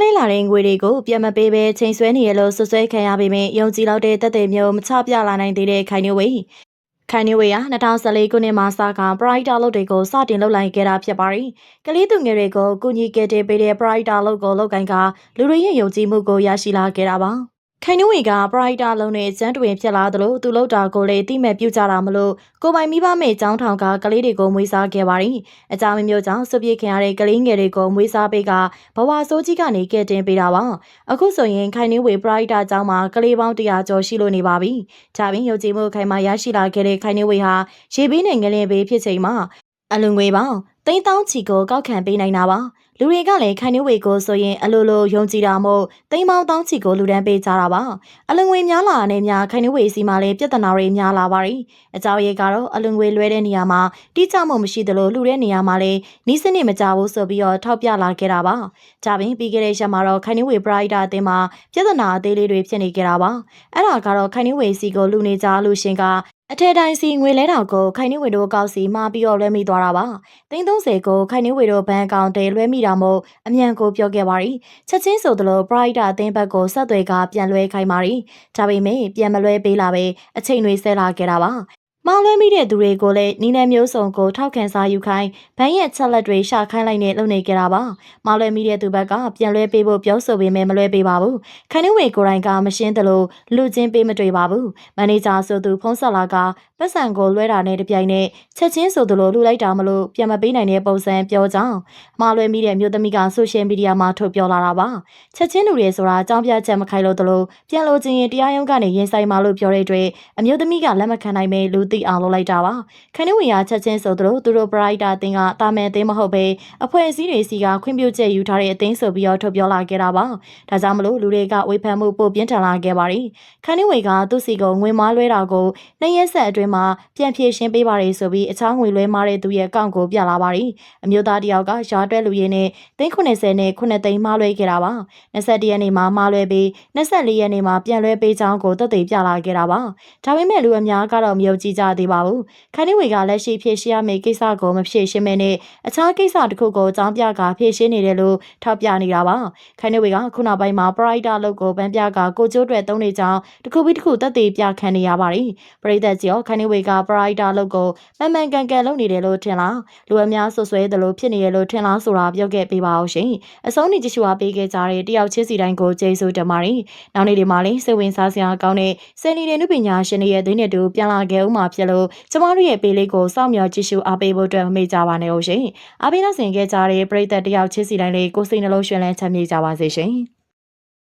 လဲလာတဲ့ငွေတွေကိုပြန်မပေးဘဲချိန်ဆွဲနေရလို့ဆွဆွဲခံရပေမဲ့ယုံကြည်လောက်တဲ့တက်တဲ့မျိုးမချပြလာနိုင်သေးတဲ့ခိုင်နေဝေးခိုင်နေဝေးဟာ2014ခုနှစ်မှာစကပရိုက်တာလုပ်တွေကိုစတင်လုပ်လိုက်ခဲ့တာဖြစ်ပါတယ်။ကလေးသူငယ်တွေကိုကုညီကယ်တင်ပေးတဲ့ပရိုက်တာလုပ်ကိုလုပ်ကိုင်ကလူတွေရဲ့ယုံကြည်မှုကိုရရှိလာခဲ့တာပါ။ ခိုင်နဝေကပရိုက်တာလုံးနဲ့ကျန်းတွင်ဖြစ်လာသလိုသူလောက်တာကိုလည်းတိမဲ့ပြုတ်ကြတာမလို့ကိုပိုင်မိဘမဲ့ចောင်းထောင်ကကလေးတွေကိုမွေးစားခဲ့ပါတယ်။အကြောင်းမျိုးကြောင့်စွပြေခင်ရတဲ့ကလေးငယ်တွေကိုမွေးစားပေးကဘဝဆိုးကြီးကနေကဲတင်ပေးတာပါ။အခုဆိုရင်ခိုင်နဝေပရိုက်တာကျောင်းမှာကလေးပေါင်း100ကျော်ရှိလို့နေပါပြီ။ဒါပြင်ရုပ်ကြည်မှုခိုင်မာရရှိလာခဲ့တဲ့ခိုင်နဝေဟာရေပေးနဲ့ငလင်ပေးဖြစ်ချိန်မှာအလွန်ငွေပေါင်း တိန်းတောင်းချီကိုကောက်ခံပေးနိုင်တာပါလူတွေကလည်းခိုင်နှဝေကိုဆိုရင်အလိုလိုယုံကြည်တာမို့တိမ်မောင်းတောင်းချီကိုလူတန်းပေးကြတာပါအလွန်ငွေများလာတဲ့များခိုင်နှဝေစီမှာလည်းပြဿနာတွေများလာပါရီအကြောင်းရေးကတော့အလွန်ငွေလွဲတဲ့နေရာမှာတိကျမှုမရှိသလိုလူတဲ့နေရာမှာလည်းနီးစနစ်မကြဘူးဆိုပြီးတော့ထောက်ပြလာခဲ့တာပါဒါပြင်ပြီးခဲ့တဲ့ရက်မှာတော့ခိုင်နှဝေပရိုက်တာအသင်းမှာပြဿနာအသေးလေးတွေဖြစ်နေကြတာပါအဲ့ဒါကတော့ခိုင်နှဝေစီကိုလူနေကြလူရှင်က အထက်တိုင်းစီငွေလဲတော်ကိုခိုင်နှဝေတို့ကောက်စီမှာပြီးတော့လွှဲမိသွားတာပါ။330ကိုခိုင်နှဝေတို့ဘဏ်အကောင့်ထဲလွှဲမိတာမို့အမြန်ကိုပြောခဲ့ပါရီ။ချက်ချင်းဆိုသလို Brighter အသင်းဘက်ကိုဆက်သွယ်ကပြန်လွှဲခိုင်းပါရီ။ဒါပေမဲ့ပြန်မလွှဲပေးလာပဲအချိန်တွေဆဲလာခဲ့တာပါ မောင်းလွှဲမိတဲ့သူတွေကိုလည်းနီးနယ်မျိုးစုံကိုထောက်ခံစာယူခိုင်းဘန်းရဲ့ချက်လက်တွေရှာခိုင်းလိုက်နဲ့လုပ်နေကြတာပါမောင်းလွှဲမိတဲ့သူဘက်ကပြန်လွှဲပေးဖို့ပြောဆိုပေမဲ့မလွှဲပေးပါဘူးခန်းနှဝေကိုယ်တိုင်ကမရှင်းသလိုလူချင်းပေးမတွေ့ပါဘူးမန်နေဂျာဆိုသူဖုန်းဆက်လာကပတ်စံကိုလွှဲတာနဲ့တပြိုင်နက်ချက်ချင်းဆိုသလိုလူလိုက်တာမလို့ပြန်မပေးနိုင်တဲ့ပုံစံပြောကြောင်းမောင်းလွှဲမိတဲ့မျိုးသမီးကဆိုရှယ်မီဒီယာမှာထုတ်ပြောလာတာပါချက်ချင်းလူတွေဆိုတာအကြောင်းပြချက်မခိုင်လို့တလို့ပြန်လို့ချင်းရင်တရားရုံးကနေရင်ဆိုင်မှာလို့ပြောတဲ့အတွက်အမျိုးသမီးကလက်မခံနိုင်ပဲလူသိအောင်လုပ်လိုက်တာပါခဏဝင်ရချက်ချင်းဆိုသူတို့သူတို့ brighter အသင်းကတာမယ်အသင်းမဟုတ်ပဲအဖွဲ့အစည်းတွေစီကခွင့်ပြုချက်ယူထားတဲ့အသင်းဆိုပြီးတော့ထုတ်ပြောလာခဲ့တာပါဒါကြောင့်မလို့လူတွေကဝေဖန်မှုပိုပြင်းထန်လာခဲ့ပါတယ်ခဏဝင်ကသူ့စီကိုငွေမားလွှဲတာကိုနှစ်ရက်ဆက်အတွင်းမှာပြန်ဖြေရှင်းပေးပါတယ်ဆိုပြီးအချောင်းငွေလွှဲမားတဲ့သူရဲ့အကောင့်ကိုပြလာပါတယ်အမျိုးသားတယောက်ကရှားတွဲလူရင်းနဲ့သိန်း90နဲ့9သိန်းမားလွှဲခဲ့တာပါ21ရက်နေ့မှာမားလွှဲပြီး24ရက်နေ့မှာပြန်လွှဲပေးကြောင်းကိုသက်သေပြလာခဲ့တာပါဒါပေမဲ့လူအများကတော့မယုံကြည်ကြသေးပါဘူးခန်းနေဝေကလက်ရှိဖြည့်ရှင်းရမယ့်ကိစ္စကိုမဖြည့်ရှင်းမဲနဲ့အခြားကိစ္စတစ်ခုကိုအကြောင်းပြကဖြည့်ရှင်းနေတယ်လို့ထောက်ပြနေတာပါခန်းနေဝေကခုနောက်ပိုင်းမှာ Brighter လုတ်ကိုဗန်းပြကကိုကျိုးတွေသုံးနေကြောင်းတစ်ခုပြီးတစ်ခုသက်သေပြခံနေရပါတယ်ပရိသတ်ကြီးရောခန်းနေဝေက Brighter လုတ်ကိုမှန်မှန်ကန်ကန်လုပ်နေတယ်လို့ထင်လားလူအများဆွဆွဲတယ်လို့ဖြစ်နေရလို့ထင်လားဆိုတာပြောခဲ့ပေးပါအောင်ရှင်အဆုံးနေကြည့်ရှုအားပေးခဲ့ကြတဲ့တယောက်ချင်းစီတိုင်းကိုကျေးဇူးတင်ပါတယ်နောက်နေ့ဒီမှာလေးစိတ်ဝင်စားစရာကောင်းတဲ့စင်နီတဲ့နုပညာရှင်တွေရဲ့သတင်းတွေတူပြန်လာခဲ့ဦးမှာဖြစ်လို့ကျမတို့ရဲ့ပေးလေးကိုစောင့်မျှော်ကြည့်ရှုအားပေးဖို့အတွက်မမေ့ကြပါနဲ့ဟုတ်ရှင်အားပေးလို့ဆင်ခဲ့ကြတဲ့ပရိသတ်တယောက်ချင်းစီတိုင်းလေးကိုစိတ်နှလုံးရှင်လန်းချမ်းမြေ့ကြပါစေရှင်